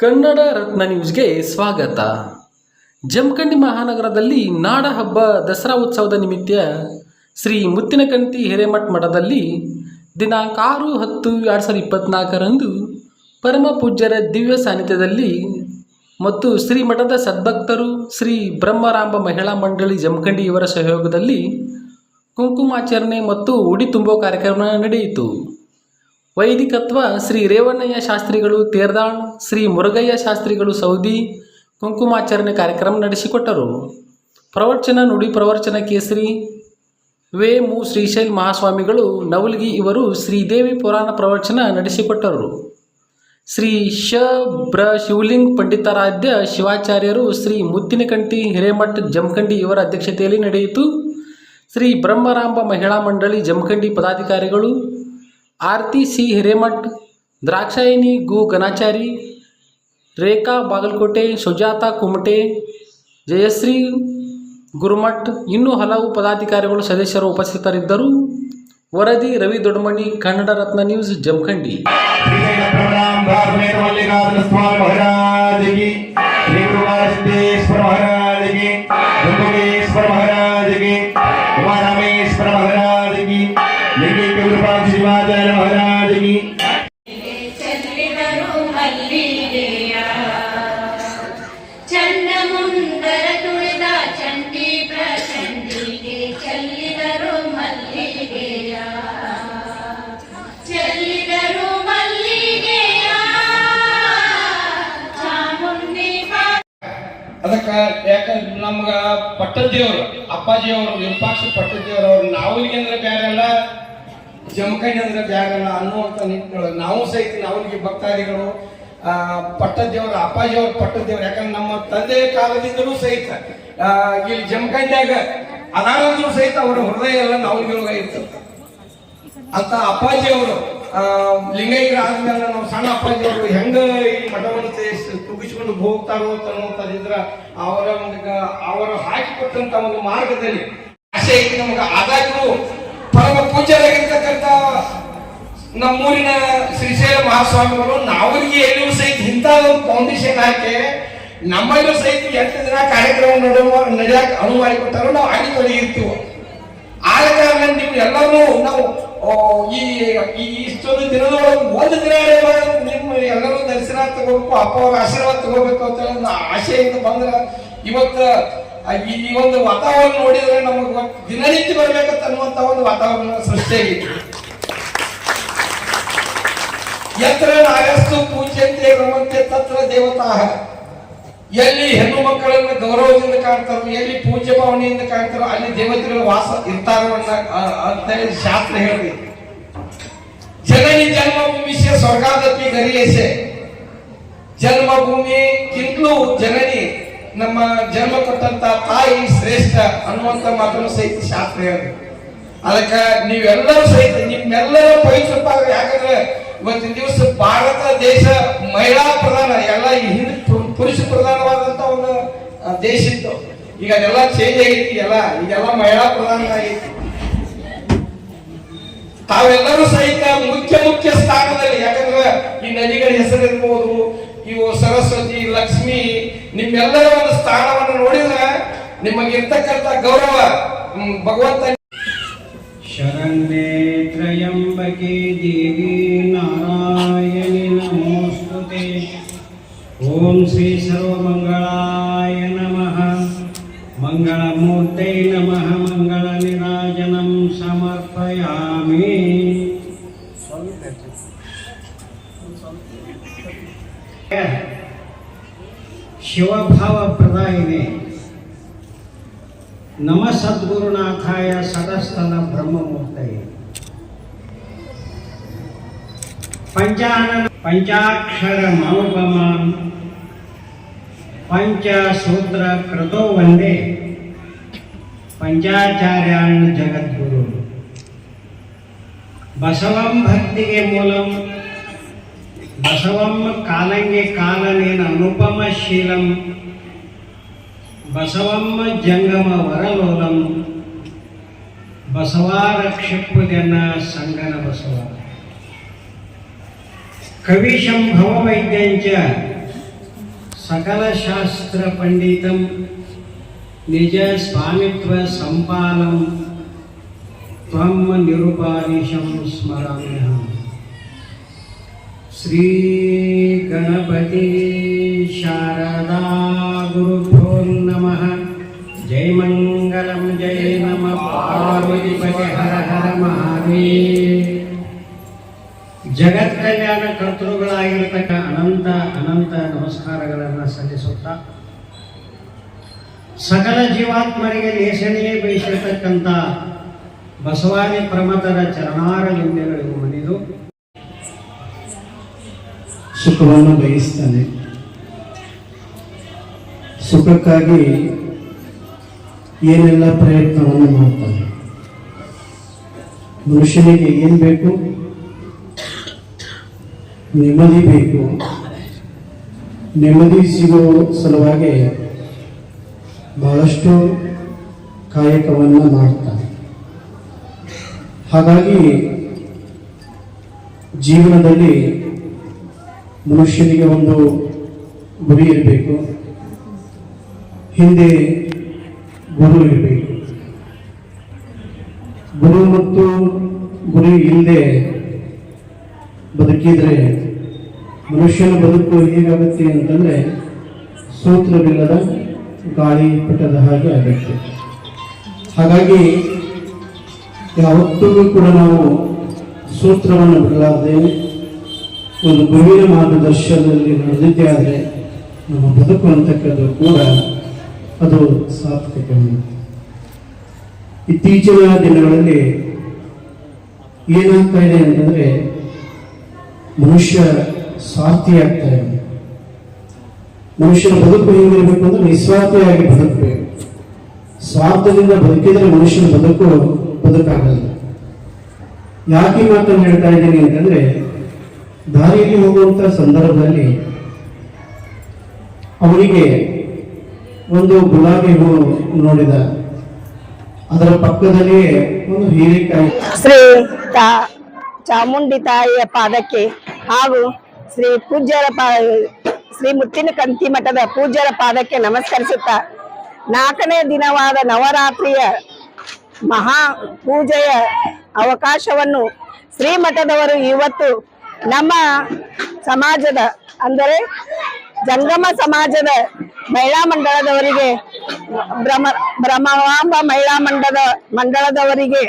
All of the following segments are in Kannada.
ಕನ್ನಡ ರತ್ನ ನ್ಯೂಸ್ಗೆ ಸ್ವಾಗತ. ಜಮಖಂಡಿ ಮಹಾನಗರದಲ್ಲಿ ನಾಡ ಹಬ್ಬ ದಸರಾ ಉತ್ಸವದ ನಿಮಿತ್ತ ಶ್ರೀ ಮುತ್ತಿನಕಂತಿ ಹಿರೇಮಠ್ ಮಠದಲ್ಲಿ ದಿನಾಂಕ ಆರು ಹತ್ತು ಎರಡು ಸಾವಿರದ ಇಪ್ಪತ್ನಾಲ್ಕರಂದು ಪರಮ ಪೂಜ್ಯರ ದಿವ್ಯ ಸಾನ್ನಿಧ್ಯದಲ್ಲಿ ಮತ್ತು ಶ್ರೀ ಮಠದ ಸದ್ಭಕ್ತರು ಶ್ರೀ ಬ್ರಹ್ಮರಾಂಬ ಮಹಿಳಾ ಮಂಡಳಿ ಜಮಖಂಡಿ ಇವರ ಸಹಯೋಗದಲ್ಲಿ ಕುಂಕುಮಾಚರಣೆ ಮತ್ತು ಉಡಿ ತುಂಬೋ ಕಾರ್ಯಕ್ರಮ ನಡೆಯಿತು. ವೈದಿಕತ್ವ ಶ್ರೀ ರೇವಣ್ಣಯ್ಯ ಶಾಸ್ತ್ರಿಗಳು ತೇರ್ದಾಳ್ ಶ್ರೀ ಮುರುಗಯ್ಯ ಶಾಸ್ತ್ರಿಗಳು ಸೌದಿ, ಕುಂಕುಮಾಚರಣೆ ಕಾರ್ಯಕ್ರಮ ನಡೆಸಿಕೊಟ್ಟರು. ಪ್ರವಚನ ನುಡಿ ಪ್ರವಚನ ಕೇಸರಿ, ವೇ ಮು ಶ್ರೀಶೈಲ್ ಮಹಾಸ್ವಾಮಿಗಳು, ನವಲ್ಗಿ ಇವರು ಶ್ರೀದೇವಿ ಪುರಾಣ ಪ್ರವಚನ ನಡೆಸಿಕೊಟ್ಟರು. ಶ್ರೀ ಶ ಬ್ರ ಶಿವಲಿಂಗ್ ಪಂಡಿತಾರಾಧ್ಯ ಶಿವಾಚಾರ್ಯರು ಶ್ರೀ ಮುತ್ತಿನಕಂಟಿ ಹಿರೇಮಠ್ ಜಮಖಂಡಿ ಇವರ ಅಧ್ಯಕ್ಷತೆಯಲ್ಲಿ ನಡೆಯಿತು. ಶ್ರೀ ಬ್ರಹ್ಮರಾಂಬ ಮಹಿಳಾ ಮಂಡಳಿ ಜಮಖಂಡಿ ಪದಾಧಿಕಾರಿಗಳು ಆರತಿ ಸಿ ಹಿರೇಮಠ್ ದ್ರಾಕ್ಷಾಯಿನಿ ಗು ಗಣಾಚಾರಿ ರೇಖಾ ಬಾಗಲಕೋಟೆ ಸುಜಾತ ಕುಮಟೆ ಜಯಶ್ರೀ ಗುರುಮಠ್ ಇನ್ನೂ ಹಲವು ಪದಾಧಿಕಾರಿಗಳು ಸದಸ್ಯರು ಉಪಸ್ಥಿತರಿದ್ದರು ವರದಿ ರವಿ ದೊಡ್ಡಮಣಿ ಕನ್ನಡ ರತ್ನ ನ್ಯೂಸ್ ಜಮಖಂಡಿ ಶ್ರೀ ಮಲ್ಲಿಗೆಯ ಚಾಮುಂಡಿ ಬಾ ಅದಕ್ಕ ಯಾಕ ನಮ್ಗ ಪಟ್ಟದೇವ್ರು ಅಪ್ಪಾಜಿಯವರು ವಿರೂಪಾಕ್ಷ ಪಟ್ಟದೇವ್ರವ್ರು ನಾವಲಿಗೆ ಅಂದ್ರೆ ಬ್ಯಾರಲ್ಲ ಜಮಖಂಡಿ ಅಂದ್ರೆ ಬ್ಯಾಗಲ್ಲ ಅನ್ನುವಂಥ ನಿಟ್ಟಿನೊಳಗೆ ನಾವು ಸಹಿತ ಅವನಿಗೆ ಭಕ್ತಾದಿಗಳು ಪಟ್ಟದೇವ್ರ, ಅಪ್ಪಾಜಿಯವ್ರ, ಪಟ್ಟದೇವರು. ಯಾಕಂದ್ರೆ ನಮ್ಮ ತಂದೆ ಕಾಲದಿಂದಲೂ ಸಹಿತ ಇಲ್ಲಿ ಜಮಖಂಡಿಯಾಗ ಅದಾರಂದ್ರೂ ಸಹಿತ ಅವರ ಹೃದಯ ಎಲ್ಲ ನಾವಲಿಗೆ ಇರ್ತದೆ. ಅಂತ ಅಪ್ಪಾಜಿ ಅವರು ಲಿಂಗೈಕ್ಯ ಆದ್ಮೇಲೆ ನಾವು ಸಣ್ಣ ಅಪ್ಪಾಜಿ ಅವರು ಹೆಂಗ ಈ ಮಠವನ್ನು ತುಗಿಸಿಕೊಂಡು ಹೋಗ್ತಾರೋ ಅಂತ ಅನ್ನೋಂಥದ್ದಿದ್ರ ಅವರ ಒಂದು ಅವರು ಹಾಕಿಕೊಟ್ಟಂತ ಒಂದು ಮಾರ್ಗದಲ್ಲಿ ಆಸೆ ನಮ್ಗೆ. ಆದಾಗ್ಯೂ ಪರಮ ಪೂಜ್ಯರಾಗಿರ್ತಕ್ಕಂಥ ನಮ್ಮೂರಿನ ಶ್ರೀಶೈಲ ಮಹಾಸ್ವಾಮಿಗಳು, ನಾವರಿಗೆ ಎಲ್ಲರೂ ಸಹಿತ ಇಂಥ ಒಂದು ಫೌಂಡೇಶನ್ ಹಾಕಿ ನಮ್ಮಲ್ಲೂ ಸಹಿತ ಎಂಟು ದಿನ ಕಾರ್ಯಕ್ರಮ ನಡೆಯುವ, ನಡೆಯಕ್ಕೆ ಅನುವು ಮಾಡಿಕೊಟ್ಟಾರೋ ನಾವು ಅಲ್ಲಿ ತೊಡಗಿರ್ತೀವಿ. ಆದ ಕಾರಣ ನೀವು ಎಲ್ಲರೂ ನಾವು ಈ ಇಷ್ಟೊಂದು ದಿನದೊಳಗೆ ಒಂದು ದಿನ ನಿಮ್ಮ ಎಲ್ಲರೂ ದರ್ಶನ ತಗೋಬೇಕು, ಅಪ್ಪ ಅವರ ಆಶೀರ್ವಾದ ತಗೋಬೇಕು ಅಂತ ಒಂದು ಆಶೆಯಿಂದ ಬಂದ್ರೆ ಇವತ್ತು ಈ ಒಂದು ವಾತಾವರಣ ನೋಡಿದ್ರೆ ನಮಗೆ ದಿನನಿತ್ಯ ಬರ್ಬೇಕಂತ ಅನ್ನುವಂತ ಒಂದು ವಾತಾವರಣ ಸೃಷ್ಟಿಯಾಗಿತ್ತು ಯತ್ರ ನಾಗಸ್ತು ಪೂಜ್ಯಂತೆ ರಮಂತೆ ತತ್ರ ದೇವತಾ. ಎಲ್ಲಿ ಹೆಣ್ಣು ಮಕ್ಕಳನ್ನು ಗೌರವದಿಂದ ಕಾಣ್ತಾರೋ, ಎಲ್ಲಿ ಪೂಜ್ಯ ಭಾವನೆಯಿಂದ ಕಾಣ್ತಾರೋ, ಅಲ್ಲಿ ದೇವತೆಗಳ ವಾಸ ಇರ್ತಾರೋ ಅಂತ ಶಾಸ್ತ್ರ ಹೇಳಿದೆ. ಜನನಿ ಜನ್ಮಭೂಮಿಸ್ಯ ಸ್ವರ್ಗಾದಪಿ ಗರಿಯಸೆ ಜನ್ಮಭೂಮಿಗಿಂತಲೂ ಜನನಿ. ನಮ್ಮ ಜನ್ಮ ಕೊಟ್ಟಂತ ತಾಯಿ ಶ್ರೇಷ್ಠ ಅನ್ನುವಂತ ಮಾತನ್ನು ಸಹಿತ ಶಾಸ್ತ್ರ ಹೇಳಿದೆ ಅದಕ್ಕ ನೀವೆಲ್ಲರೂ ಸಹಿತ, ನಿಮ್ಮೆಲ್ಲರ ಪವಿತ್ರ ಪಾದ ಯಾಕಂದ್ರೆ ಇವತ್ತಿನ ದಿವಸ ಭಾರತ ದೇಶ ಮಹಿಳಾ ಪ್ರಧಾನ, ಎಲ್ಲ ಹಿಂದೆ ಪುರುಷ ಪ್ರಧಾನವಾದಂತ ಒಂದು ದೇಶ ಇತ್ತು. ಈಗ ಅದೆಲ್ಲ ಚೇಂಜ್ ಆಗೈತಿ, ಎಲ್ಲ, ಈಗೆಲ್ಲ ಮಹಿಳಾ ಪ್ರಧಾನ ಆಗೈತಿ. ತಾವೆಲ್ಲರೂ ಸಹಿತ ಮುಖ್ಯ ಮುಖ್ಯ ಸ್ಥಾನದಲ್ಲಿ, ಯಾಕಂದ್ರೆ ಈ ನದಿಗಳ ಹೆಸರಿರ್ಬೋದು ಇವು ಸರಸ್ವತಿ, ಲಕ್ಷ್ಮಿ ನಿಮ್ಮೆಲ್ಲರ ಒಂದು ಸ್ಥಾನವನ್ನು ನೋಡಿದ್ರೆ ನಿಮಗಿರ್ತಕ್ಕಂಥ ಗೌರವ ಭಗವಂತ ಶರಣ್ಯೇ ತ್ರಯಂಬಕೆ ದೇವಿ ನಾರಾಯಣಿ ನಮೋಸ್ತುತೆ. ಓಂ ಶ್ರೀ शिवभाव प्रदायने नम सद्गुरुनाथाय सदस्तन ब्रह्ममूर्त पंचान पंचाक्षर मनुपमान पंचसूत्र कृतो वंदे पंचाचार्यान जगद्गुरु बसवं भक्ति के मूलम। ಬಸವಂ ಕಾಲಂಗೆ ಕಾಲನೇನ ಅನುಪಮ ಶೀಲಂ ಬಸವಮ್ಮ ಜಂಗಮ ವರಲೋಲಂ ಬಸವಾರಕ್ಷಪ್ಪುದೆನ್ನ ಸಂಗನ ಬಸವ ಕವಿಶಂಭವ ವೈದ್ಯಂಚ ಸಕಲ ಶಾಸ್ತ್ರ ಪಂಡಿತಂ ನಿಜ ಸ್ವಾಮಿತ್ವ ಸಂಪಾಲಂ ತ್ವಂ ನಿರುಪಾದಿಶಂ ಸ್ಮರಾಮ್ಯಹಂ ಗುರುಭ್ಯೋ ನಮಃ. ಜೈ ಮಂಗಲಂ, ಜೈ ನಮ ಪಾರ್ವತಿಪತಿ ಹರ ಹರ ಮಹಾದೇವ್. ಜಗತ್ ಕಲ್ಯಾಣ ಕರ್ತೃಗಳಾಗಿರ್ತಕ್ಕ ಅನಂತ ಅನಂತ ನಮಸ್ಕಾರಗಳನ್ನು ಸಲ್ಲಿಸುತ್ತಾ, ಸಕಲ ಜೀವಾತ್ಮರಿಗೆ ಲೇಸನೆಯೇ ಬಯಸಿರತಕ್ಕಂಥ ಬಸವಾದಿ ಚರಣಾರಲಿಂಗಗಳಿಗೂ ಮನಿದು ಸುಖವನ್ನು ಬಯಸ್ತಾನೆ. ಸುಖಕ್ಕಾಗಿ ಏನೆಲ್ಲ ಪ್ರಯತ್ನವನ್ನು ಮಾಡ್ತಾನೆ. ಮನುಷ್ಯನಿಗೆ ಏನು ಬೇಕು? ನೆಮ್ಮದಿ ಬೇಕು. ನೆಮ್ಮದಿ ಸಿಗೋ ಸಲುವಾಗಿ ಬಹಳಷ್ಟು ಕಾಯಕವನ್ನು ಮಾಡ್ತಾನೆ. ಹಾಗಾಗಿ ಜೀವನದಲ್ಲಿ ಮನುಷ್ಯನಿಗೆ ಒಂದು ಗುರಿ ಇರಬೇಕು. ಹಿಂದೆ ಗುರು ಇರಬೇಕು. ಗುರು ಮತ್ತು ಗುರಿ ಇಲ್ಲದೆ ಬದುಕಿದರೆ ಮನುಷ್ಯನ ಬದುಕು ಹೇಗಾಗುತ್ತೆ ಅಂತಂದರೆ ಸೂತ್ರವಿಲ್ಲದ ಗಾಳಿ ಪಟದ ಹಾಗೆ ಆಗುತ್ತೆ. ಹಾಗಾಗಿ ಯಾವತ್ತಿಗೂ ಕೂಡ ನಾವು ಸೂತ್ರವನ್ನು ಬಿಡಲಾರದೆ ಒಂದು ಗುರುವಿನ ಮಾರ್ಗದರ್ಶನದಲ್ಲಿ ನಡೆದಿದ್ದೇ ಆದರೆ ನಮ್ಮ ಬದುಕು ಅಂತಕ್ಕದ್ದು ಕೂಡ ಅದು ಸಾರ್ಥಕ ಇತ್ತೀಚಿನ ದಿನಗಳಲ್ಲಿ ಏನಾಗ್ತಾ ಇದೆ ಅಂತಂದ್ರೆ ಮನುಷ್ಯ ಸ್ವಾರ್ಥಿ ಆಗ್ತಾ ಇದೆ. ಮನುಷ್ಯನ ಬದುಕು ಹೇಗಿರಬೇಕು ಅಂದ್ರೆ ನಿಸ್ವಾರ್ಥಿಯಾಗಿ ಬದುಕಬೇಕು. ಸ್ವಾರ್ಥದಿಂದ ಬದುಕಿದರೆ ಮನುಷ್ಯನ ಬದುಕು ಬದುಕಾಗಲ್ಲ. ಯಾಕೆ ಮಾತನ್ನು ಹೇಳ್ತಾ ಇದ್ದೀನಿ ಅಂತಂದ್ರೆ ದಾರಿಯಲ್ಲಿ ಹೋಗುವಂತ ಸಂದರ್ಭದಲ್ಲಿ ಅವರಿಗೆ ಒಂದು ಗುಲಾಬಿ ಹೂ ನೋಡಿದ. ಅದರ ಪಕ್ಕದಲ್ಲಿ ಒಂದು ಹೀರೆಕಾಯಿ. ಶ್ರೀ ಚಾಮುಂಡಿ ತಾಯಿಯ ಪಾದಕ್ಕೆ ಹಾಗೂ ಶ್ರೀ ಪೂಜ್ಯರ ಶ್ರೀ ಮುತ್ತಿನ ಕಂತಿ ಮಠದ ಪೂಜ್ಯರ ಪಾದಕ್ಕೆ ನಮಸ್ಕರಿಸುತ್ತಾ ನಾಲ್ಕನೇ ದಿನವಾದ ನವರಾತ್ರಿಯ ಮಹಾ ಪೂಜೆಯ ಅವಕಾಶವನ್ನು ಶ್ರೀಮಠದವರು ಇವತ್ತು ನಮ್ಮ ಸಮಾಜದ, ಅಂದರೆ ಜಂಗಮ ಸಮಾಜದ ಮಹಿಳಾ ಮಂಡಳದವರಿಗೆ ಭ್ರಮ ಭ್ರಮವಾಂಬ ಮಹಿಳಾ ಮಂಡಲ ಮಂಡಳದವರಿಗೆ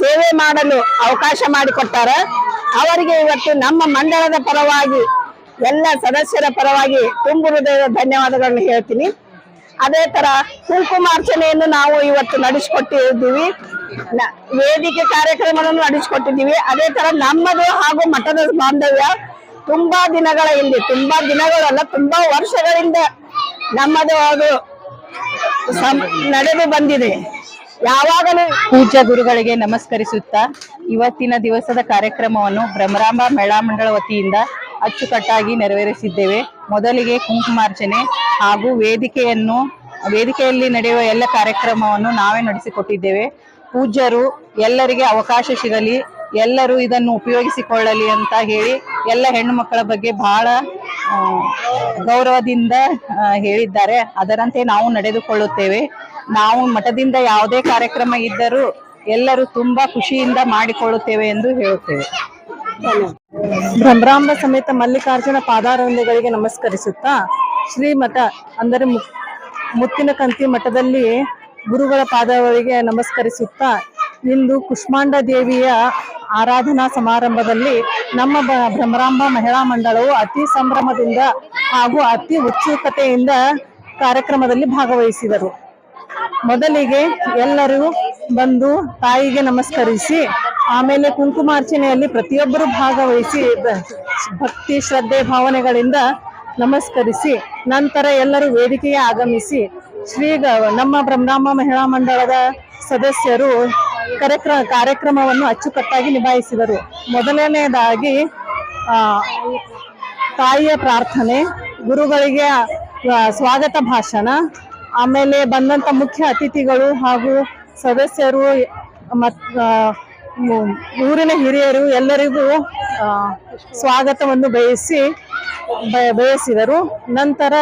ಸೇವೆ ಮಾಡಲು ಅವಕಾಶ ಮಾಡಿಕೊಟ್ಟಾರ. ಅವರಿಗೆ ಇವತ್ತು ನಮ್ಮ ಮಂಡಳದ ಪರವಾಗಿ, ಎಲ್ಲ ಸದಸ್ಯರ ಪರವಾಗಿ ತುಂಬು ಹೃದಯದ ಧನ್ಯವಾದಗಳನ್ನು ಹೇಳ್ತೀನಿ. ಅದೇ ತರ ಕುಂಕುಮಾರ್ಚನೆಯನ್ನು ನಾವು ಇವತ್ತು ನಡೆಸಿಕೊಟ್ಟಿದ್ದೀವಿ. ವೇದಿಕೆ ಕಾರ್ಯಕ್ರಮವನ್ನು ನಡೆಸಿಕೊಟ್ಟಿದ್ದೀವಿ. ಅದೇ ತರ ನಮ್ಮದು ಹಾಗೂ ಮಠದ ಬಾಂಧವ್ಯ ತುಂಬಾ ದಿನಗಳ ಹಿಂದೆ, ತುಂಬಾ ದಿನಗಳಲ್ಲ, ತುಂಬಾ ವರ್ಷಗಳಿಂದ ನಮ್ಮದು ಅದು ನಡೆದು ಬಂದಿದೆ. ಯಾವಾಗಲೂ ಪೂಜ್ಯ ಗುರುಗಳಿಗೆ ನಮಸ್ಕರಿಸುತ್ತಾ ಇವತ್ತಿನ ದಿವಸದ ಕಾರ್ಯಕ್ರಮವನ್ನು ಭ್ರಮರಾಂಬ ಮೇಳಾಮಂಡಳ ಮಂಡಳ ವತಿಯಿಂದ ಅಚ್ಚುಕಟ್ಟಾಗಿ ನೆರವೇರಿಸಿದ್ದೇವೆ. ಮೊದಲಿಗೆ ಕುಂಕುಮಾರ್ಚನೆ ಹಾಗೂ ವೇದಿಕೆಯನ್ನು, ವೇದಿಕೆಯಲ್ಲಿ ನಡೆಯುವ ಎಲ್ಲ ಕಾರ್ಯಕ್ರಮವನ್ನು ನಾವೇ ನಡೆಸಿಕೊಟ್ಟಿದ್ದೇವೆ. ಪೂಜ್ಯರು ಎಲ್ಲರಿಗೆ ಅವಕಾಶ ಸಿಗಲಿ, ಎಲ್ಲರೂ ಇದನ್ನು ಉಪಯೋಗಿಸಿಕೊಳ್ಳಲಿ ಅಂತ ಹೇಳಿ ಎಲ್ಲ ಹೆಣ್ಣು ಮಕ್ಕಳ ಬಗ್ಗೆ ಬಹಳ ಗೌರವದಿಂದ ಹೇಳಿದ್ದಾರೆ. ಅದರಂತೆ ನಾವು ನಡೆದುಕೊಳ್ಳುತ್ತೇವೆ. ನಾವು ಮಠದಿಂದ ಯಾವುದೇ ಕಾರ್ಯಕ್ರಮ ಇದ್ದರೂ ಎಲ್ಲರೂ ತುಂಬಾ ಖುಷಿಯಿಂದ ಮಾಡಿಕೊಳ್ಳುತ್ತೇವೆ ಎಂದು ಹೇಳುತ್ತೇವೆ. ಭ್ರಮರಾಂಬ ಸಮೇತ ಮಲ್ಲಿಕಾರ್ಜುನ ಪಾದಾರಂಧಿಗಳಿಗೆ ನಮಸ್ಕರಿಸುತ್ತಾ ಶ್ರೀಮಠ ಅಂದರೆ ಮುತ್ತಿನ ಕಂತಿ ಮಠದಲ್ಲಿ ಗುರುಗಳ ಪಾದವರಿಗೆ ನಮಸ್ಕರಿಸುತ್ತಾ, ಇಂದು ಕುಷ್ಮಾಂಡ ದೇವಿಯ ಆರಾಧನಾ ಸಮಾರಂಭದಲ್ಲಿ ನಮ್ಮ ಭ್ರಮರಾಂಬ ಮಹಿಳಾ ಮಂಡಳವು ಅತಿ ಸಂಭ್ರಮದಿಂದ ಹಾಗೂ ಅತಿ ಉತ್ಸುಕತೆಯಿಂದ ಕಾರ್ಯಕ್ರಮದಲ್ಲಿ ಭಾಗವಹಿಸಿದರು. ಮೊದಲಿಗೆ ಎಲ್ಲರೂ ಬಂದು ತಾಯಿಗೆ ನಮಸ್ಕರಿಸಿ, ಆಮೇಲೆ ಕುಂಕುಮಾರ್ಚನೆಯಲ್ಲಿ ಪ್ರತಿಯೊಬ್ಬರು ಭಾಗವಹಿಸಿ, ಭಕ್ತಿ ಶ್ರದ್ಧೆ ಭಾವನೆಗಳಿಂದ ನಮಸ್ಕರಿಸಿ, ನಂತರ ಎಲ್ಲರೂ ವೇದಿಕೆಗೆ ಆಗಮಿಸಿ, ಶ್ರೀ ನಮ್ಮ ಬ್ರಹ್ಮರಾಮ ಮಹಿಳಾ ಮಂಡಳದ ಸದಸ್ಯರು ಕಾರ್ಯಕ್ರಮ ಕಾರ್ಯಕ್ರಮವನ್ನು ಅಚ್ಚುಕಟ್ಟಾಗಿ ನಿಭಾಯಿಸಿದರು. ಮೊದಲನೆಯದಾಗಿ ತಾಯಿಯ ಪ್ರಾರ್ಥನೆ, ಗುರುಗಳಿಗೆ ಸ್ವಾಗತ ಭಾಷಣ, ಆಮೇಲೆ ಬಂದಂಥ ಮುಖ್ಯ ಅತಿಥಿಗಳು ಹಾಗೂ ಸದಸ್ಯರು, ಮತ್ ಊರಿನ ಹಿರಿಯರು ಎಲ್ಲರಿಗೂ ಸ್ವಾಗತವನ್ನು ಬಯಸಿ ಬಯಸಿದರು. ನಂತರ